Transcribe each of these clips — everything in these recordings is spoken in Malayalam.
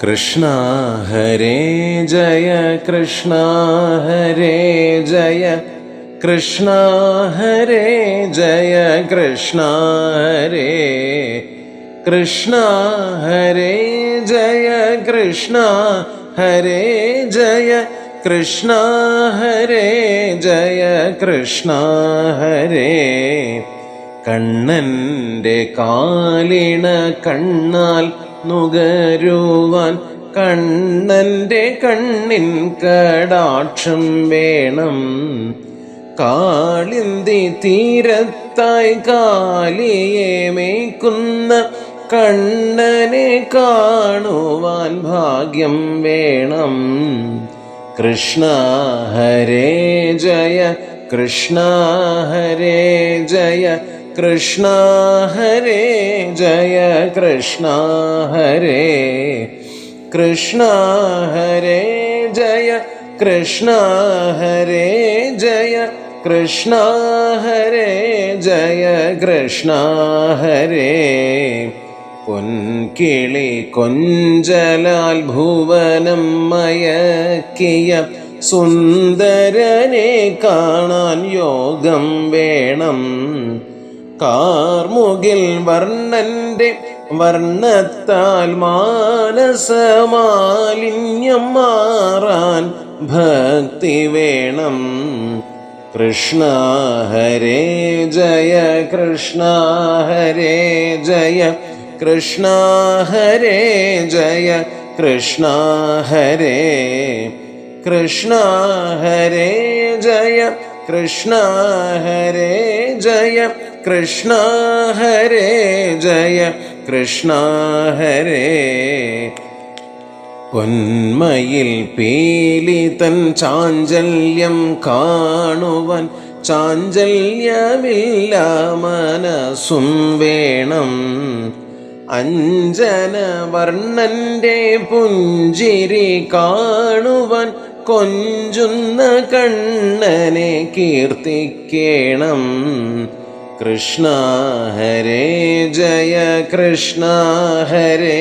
കൃഷ്ണ ഹരേ ജയ കൃഷ്ണ ഹരേ ജയ കൃഷ്ണ ഹരേ ജയ കൃഷ്ണ ഹരേ കൃഷ്ണ ഹരേ ജയ കൃഷ്ണ ഹരേ ജയ കൃഷ്ണ ഹരേ ജയ കൃഷ്ണ ഹരേ കണ്ണന്റെ കാലിണ കണ്ണാൽ നുകരുവാൻ കണ്ണന്റെ കണ്ണിൻ കടാക്ഷം വേണം. കാളിന്തി തീരത്തായി കാലിയെ മേക്കുന്ന കണ്ണനെ കാണുവാൻ ഭാഗ്യം വേണം. കൃഷ്ണ ഹരേ ജയ കൃഷ്ണ ഹരേ ജയ കൃഷ്ണ ഹരേ ജയ കൃഷ്ണ ഹരേ. കൃഷ്ണ ഹരേ ജയ കൃഷ്ണ ഹരേ ജയ കൃഷ്ണ ഹരേ ജയ കൃഷ്ണ ഹരേ. പൊൻകിളി കൊഞ്ചലാൽ ഭുവനം മയക്കിയ സുന്ദരനെ കാണാൻ യോഗം വേണം. കാർമുകിൽ വർണന്റെ വർണത്താൽ മാനസമാലിന്യം മാറാൻ ഭക്തി വേണം. കൃഷ്ണ ഹരേ ജയ കൃഷ്ണ ഹരേ ജയ കൃഷ്ണ ഹരേ ജയ കൃഷ്ണ ഹരേ കൃഷ്ണ ഹരേ ജയ കൃഷ്ണ ഹരേ ജയ കൃഷ്ണ ഹരേ ജയ കൃഷ്ണ ഹരേ. പൊന്മയിൽ പീലി തൻ ചാഞ്ചല്യം കാണുവാൻ ചാഞ്ചല്യമില്ല മനസ്സും വേണം. അഞ്ജന വർണന്റെ പുഞ്ചിരി കാണുവാൻ കൊഞ്ചുന്ന കണ്ണനെ കീർത്തിക്കേണം. കൃഷ്ണ ഹരേ ജയ കൃഷ്ണ ഹരേ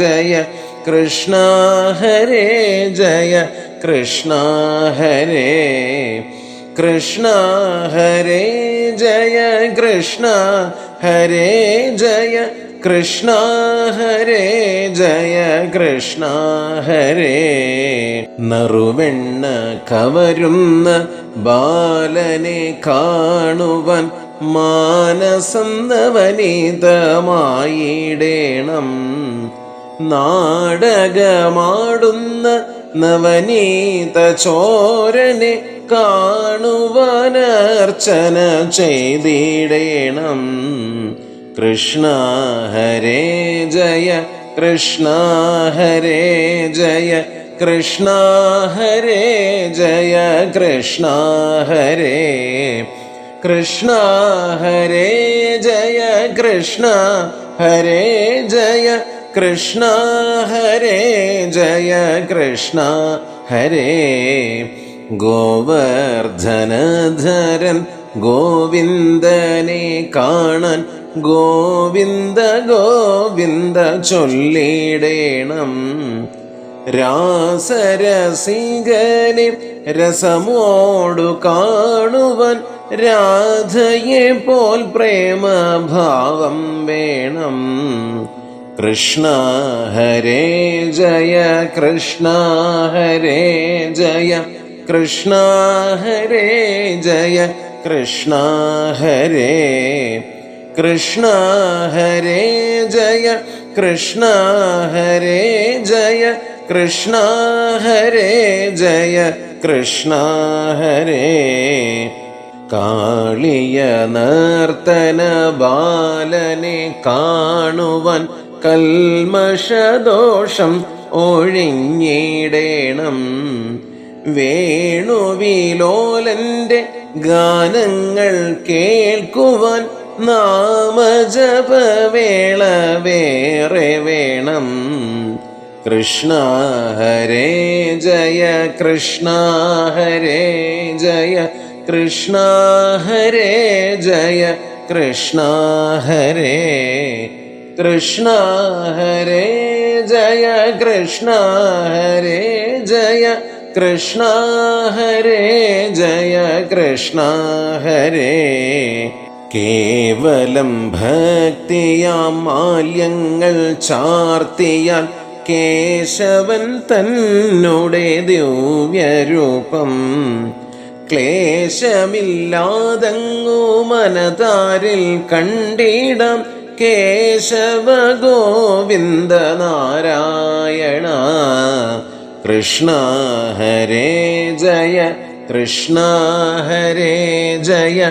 ജയ കൃഷ്ണ ഹരേ ജയ കൃഷ്ണ ഹരേ കൃഷ്ണ ഹരേ ജയ കൃഷ്ണ ഹരേ ജയ കൃഷ്ണ ഹരേ ജയ കൃഷ്ണ ഹരേ നറുവെണ്ണ കവരുന്ന ബാലനെ കാണുവാൻ മാനസം നവനീതമായിടേണം നാടകമാടുന്ന നവനീത ചോരനെ കാണുവാനർച്ചന ചെയ്തിടേണം. കൃഷ്ണ ഹരേ ജയ കൃഷ്ണ ഹരേ ജയ കൃഷ്ണ ഹരേ ജയ കൃഷ്ണ ഹരേ. കൃഷ്ണ ഹരേ ജയ കൃഷ്ണ ഹരേ ജയ കൃഷ്ണ ഹരേ ജയ കൃഷ്ണ ഹരേ ഗോവർദ്ധനധരൻ ഗോവിന്ദനെ കാണാൻ ഗോവിന്ദ ഗോവിന്ദ ചൊല്ലിടേണം. രാസരസികനെ രസമോടു കാണുവാൻ രാധയെ പോൽ പ്രേമഭാവം വേണം. കൃഷ്ണ ഹരേ ജയ കൃഷ്ണ ഹരേ ജയ കൃഷ്ണ ഹരേ ജയ കൃഷ്ണ ഹരേ കൃഷ്ണ ഹരേ ജയ കൃഷ്ണ ഹരേ ജയ കൃഷ്ണ ഹരേ ജയ കൃഷ്ണ ഹരേ. കാളിയ നർത്തന ബാലനെ കാണുവൻ കൽമഷദോഷം ഒഴിഞ്ഞിടേണം. വേണുവിലോലന്റെ ഗാനങ്ങൾ കേൾക്കുവാൻ നാമജപവേള വേറെ വേണം. കൃഷ്ണ ഹരേ ജയ കൃഷ്ണ ഹരേ ജയ കൃഷ്ണ ഹരേ ജയ കൃഷ്ണ ഹരേ കൃഷ്ണ ഹരേ ജയ കൃഷ്ണ ഹരേ ജയ കൃഷ്ണ ഹരേ ജയ കൃഷ്ണ ഹരേ കേവലം ഭക്തിയാം മാല്യങ്ങൾ ചാർത്തിയാൽ കേശവൻ തന്നോടെ ദിവ്യരൂപം. ക്ലേശമില്ലാതങ്ങു മനതാരിൽ കണ്ടിടാം കേശവ ഗോവിന്ദ നാരായണ. കൃഷ്ണ ഹരേ ജയ കൃഷ്ണ ഹരേ ജയ.